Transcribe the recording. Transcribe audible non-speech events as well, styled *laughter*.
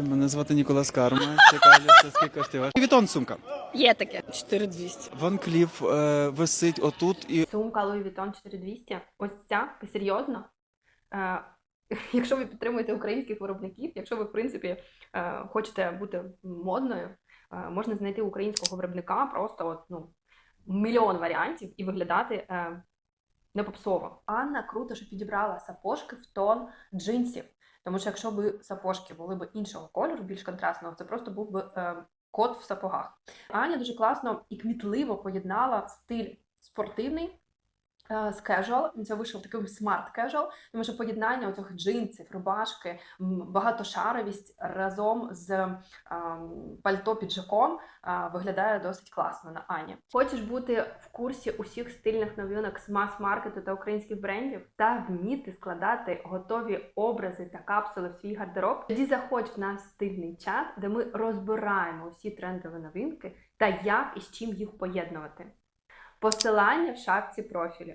Мене звати Ніколас Карма. Цікавлю, скільки коштує ваш Вітон сумка. Є таке 4200. Ван Кліф е, висить отут і Сумка Louis Vuitton 4200. Ось ця, серйозно? Е, *laughs* якщо ви підтримуєте українських виробників, якщо ви, в принципі, е, хочете бути модною, е, можна знайти українського виробника просто от, ну, мільйон варіантів і виглядати е, не попсово. Анна круто, що підібрала сапожки в тон джинсів. Тому що якщо б сапожки були б іншого кольору, більш контрастного, це просто був би е, кот в сапогах. Аня дуже класно і кмітливо поєднала стиль спортивний з casual. Це вийшов таким смарт casual, тому що поєднання оцих джинсів, рубашки, багатошаровість разом з ем, пальто піджаком е, виглядає досить класно на Ані. Хочеш бути в курсі усіх стильних новинок з мас-маркету та українських брендів та вміти складати готові образи та капсули в свій гардероб? Тоді заходь в наш стильний чат, де ми розбираємо усі трендові новинки та як і з чим їх поєднувати. Посилання в шапці профілю.